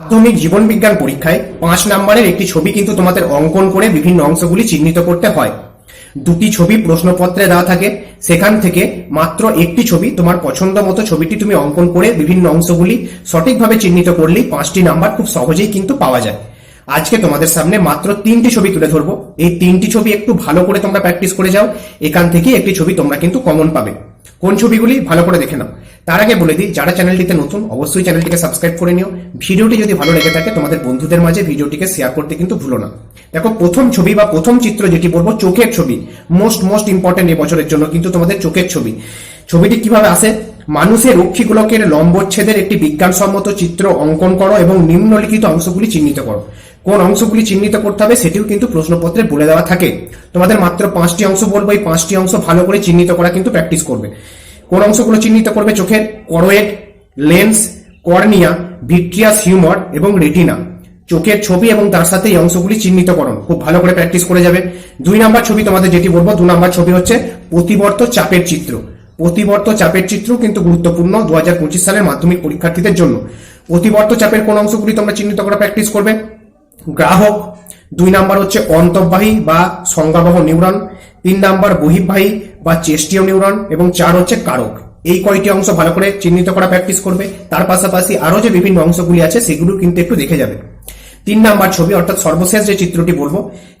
মাধ্যমিক জীবন বিজ্ঞান পরীক্ষায় পাঁচ নম্বরের একটি ছবি কিন্তু তোমাদের অঙ্কন করে বিভিন্ন অংশগুলি চিহ্নিত করতে হয়। দুটি ছবি প্রশ্নপত্রে দেওয়া থাকে। সেখান থেকে মাত্র একটি ছবি তোমার পছন্দ মতো ছবিটি তুমি অঙ্কন করে বিভিন্ন অংশগুলি সঠিকভাবে চিহ্নিত করলেই পাঁচটি নাম্বার খুব সহজেই কিন্তু পাওয়া যায়। আজকে তোমাদের সামনে মাত্র তিনটি ছবি তুলে ধরবো। এই তিনটি ছবি একটু ভালো করে তোমরা প্র্যাকটিস করে যাও। এখান থেকে একটি ছবি তোমরা কিন্তু কমন পাবে। কোন ছবিগুলি ভালো করে দেখে নাও। তার আগে বলে দিই, যারা চ্যানেলটিতে নতুন, অবশ্যই চ্যানেলটিকে সাবস্ক্রাইব করে নিও। ভিডিওটি যদি ভালো লেগে থাকে, তোমাদের বন্ধুদের মাঝে ভিডিওটিকে শেয়ার করতে কিন্তু ভুলো না। দেখো, প্রথম ছবি বা প্রথম চিত্র যেটি বলব, চোখের ছবি মোস্ট মোস্ট ইম্পর্টেন্ট এবছরের জন্য কিন্তু তোমাদের চোখের ছবি। ছবিটি কীভাবে আসে? মানুষের রক্ষী গোলকের লম্বচ্ছেদের একটি বিজ্ঞানসম্মত চিত্র অঙ্কন করো এবং নিম্নলিখিত অংশগুলি চিহ্নিত করো। কোন অংশগুলি চিহ্নিত করতে হবে সেটিও কিন্তু প্রশ্নপত্রে বলে দেওয়া থাকে। তোমাদের মাত্র পাঁচটি অংশ বলব, এই পাঁচটি অংশ ভালো করে চিহ্নিত করা কিন্তু প্র্যাকটিস করবে। কোন অংশগুলো চিহ্নিত করবে? চোখের choroid lens cornea vitreous humour এবং রেটিনা চোখের ছবি এবং তার সাথে এই অংশগুলি চিহ্নিত চিহ্নিতকরণ। খুব ভালো করে প্র্যাকটিস করে যাবে। দুই নাম্বার ছবি তোমাদের যেটি বলব, দু নাম্বার ছবি হচ্ছে প্রতিবর্ত চাপের চিত্র। প্রতিবর্ত চাপের চিত্র কিন্তু গুরুত্বপূর্ণ দু হাজার সালের মাধ্যমিক পরীক্ষার্থীদের জন্য। প্রতিবর্ত চাপের কোন অংশগুলি তোমরা চিহ্নিত করা প্র্যাকটিস করবে। গ্রাহক, দুই নাম্বার হচ্ছে অন্তর্বাহী বা সংজ্ঞাবহ নিউরন, তিন নাম্বার বহির্বাহী বা চেষ্টীয় নিউরন, এবং চার হচ্ছে কারক। এই কয়টি অংশ ভালো করে চিহ্নিত করা প্র্যাকটিস করবে। তার পাশাপাশি আরও যে বিভিন্ন অংশগুলি আছে, সেগুলো কিন্তু একটু দেখে যাবে। তিন নাম্বার ছবি, অর্থাৎ সর্বশেষ যে চিত্রটি বলব,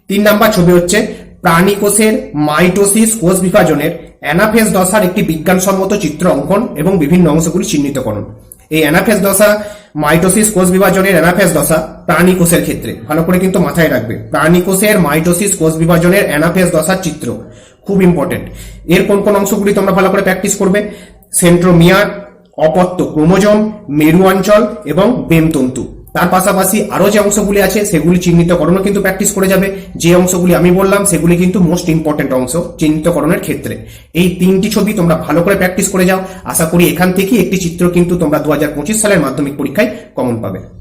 তিন নাম্বার ছবি হচ্ছে প্রাণী কোষের মাইটোসিস কোষ বিভাজনের অ্যানাফেজ দশার একটি বিজ্ঞানসম্মত চিত্র অঙ্কন এবং বিভিন্ন অংশগুলি চিহ্নিতকরণ এই অ্যানাফেজ দশা মাইটোসিস কোষ বিভাজনের অ্যানাফেজ দশা প্রাণী কোষের ক্ষেত্রে। ভালো করে কিন্তু মাথায় রাখবে। প্রাণী কোষের মাইটোসিস কোষ বিভাজনের অ্যানাফেজ দশার চিত্র খুব ইম্পর্টেন্ট এর কোন কোন অংশগুলি তোমরা ভালো করে প্র্যাকটিস করবে? সেন্ট্রোমিয়ার অপত্য ক্রোমোজোম মেরু অঞ্চল এবং বেমতন্তু। তার পাশাপাশি আরও যে অংশগুলি আছে, সেগুলি চিহ্নিতকরণও কিন্তু প্র্যাকটিস করে যাবে। যে অংশগুলি আমি বললাম, সেগুলি কিন্তু মোস্ট ইম্পর্টেন্ট অংশ চিহ্নিতকরণের ক্ষেত্রে। এই তিনটি ছবি তোমরা ভালো করে প্র্যাকটিস করে যাও। আশা করি এখান থেকে একটি চিত্র কিন্তু তোমরা দু হাজার পঁচিশ সালের মাধ্যমিক পরীক্ষায় কমন পাবে।